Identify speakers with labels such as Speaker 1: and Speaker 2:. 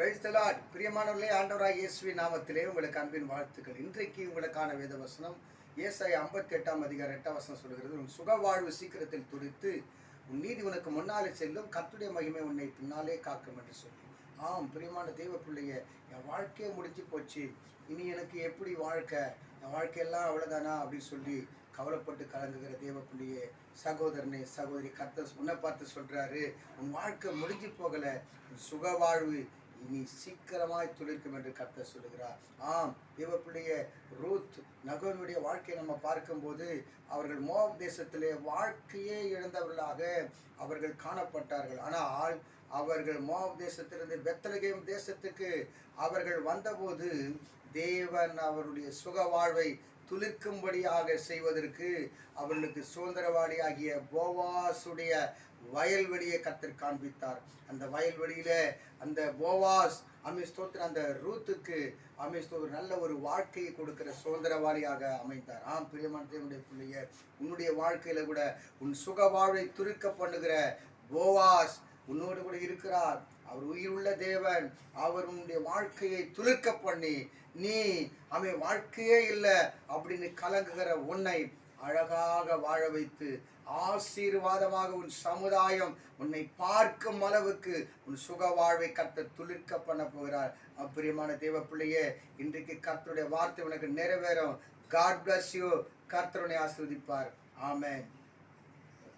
Speaker 1: Praise the Lord பிரியமானவர்களே ஆண்டவராக இயேசுவி நாமத்திலே உங்களுக்கு அன்பின் வாழ்த்துக்கள். இன்றைக்கு உங்களுக்கான வேத வசனம் ஏசாய் ஐம்பத்தி எட்டாம் அதிகாரம் எட்டாம் வசனம் சொல்கிறது. உன் சுகவாழ்வு சீக்கிரத்தில் துடித்து உன் நீதி உனக்கு முன்னாலே செல்லும். கத்துடைய மகிமை உன்னை பின்னாலே காக்கும் என்று சொல்லி. ஆம் பிரியமான தெய்வ பிள்ளைய என் வாழ்க்கையே முடிஞ்சு போச்சு. இனி எனக்கு எப்படி வாழ்க்கை? என் வாழ்க்கையெல்லாம் அவ்வளோதானா அப்படின்னு சொல்லி கவலைப்பட்டு கலங்குகிற தேவ பிள்ளையே சகோதரனே சகோதரி கத்த உன்னை பார்த்து சொல்கிறாரு உன் வாழ்க்கை முடிஞ்சு போகலை. உன் சுக வாழ்வு இனி சீக்கிரமாய் துளிர்க்கும் என்று கத்த சொல்லுகிறார். ஆம் தேவ ரூத் நகோனுடைய வாழ்க்கையை நம்ம பார்க்கும்போது அவர்கள் மோப் தேசத்திலே வாழ்க்கையே இழந்தவர்களாக அவர்கள் காணப்பட்டார்கள். ஆனால் அவர்கள் மோப் தேசத்திலிருந்து பெத்தலகேம் தேசத்துக்கு அவர்கள் வந்தபோது தேவன் அவருடைய சுக வாழ்வை துளிர்க்கும்படியாக செய்வதற்கு அவர்களுக்கு சுதந்திரவாளியாகிய போவாசுடைய வயல்வெளியை கத்தர் காண்பித்தார். அந்த வயல்வெளியில அந்த போவாஸ் அமிஸ்தோத்திர அந்த ரூத்துக்கு அமிஸ்தோ ஒரு நல்ல ஒரு வாழ்க்கையை கொடுக்கிற சுதந்திரவாளியாக அமைந்தார். ஆம் பிரியமான பிள்ளைய உன்னுடைய வாழ்க்கையில கூட உன் சுக வாழ்வை துருக்க பண்ணுகிற போவாஸ் உன்னோடு கூட இருக்கிறார். அவர் உயிருள்ள தேவன். அவர் உன்னுடைய வாழ்க்கையை துளிர்க்க பண்ணி நீ அவன் வாழ்க்கையே இல்லை அப்படின்னு கலங்குகிற உன்னை அழகாக வாழ வைத்து ஆசீர்வாதமாக உன் சமுதாயம் உன்னை பார்க்கும் அளவுக்கு உன் சுக வாழ்வை கத்த துளிர்க்க பண்ண போகிறார். அப்பிரியமான தேவ பிள்ளையே இன்றைக்கு கர்த்தருடைய வார்த்தை உனக்கு நிறைவேறும். காட் பிளஸ் யூ கர்த்தருனை ஆஸ்வதிப்பார் ஆமேன்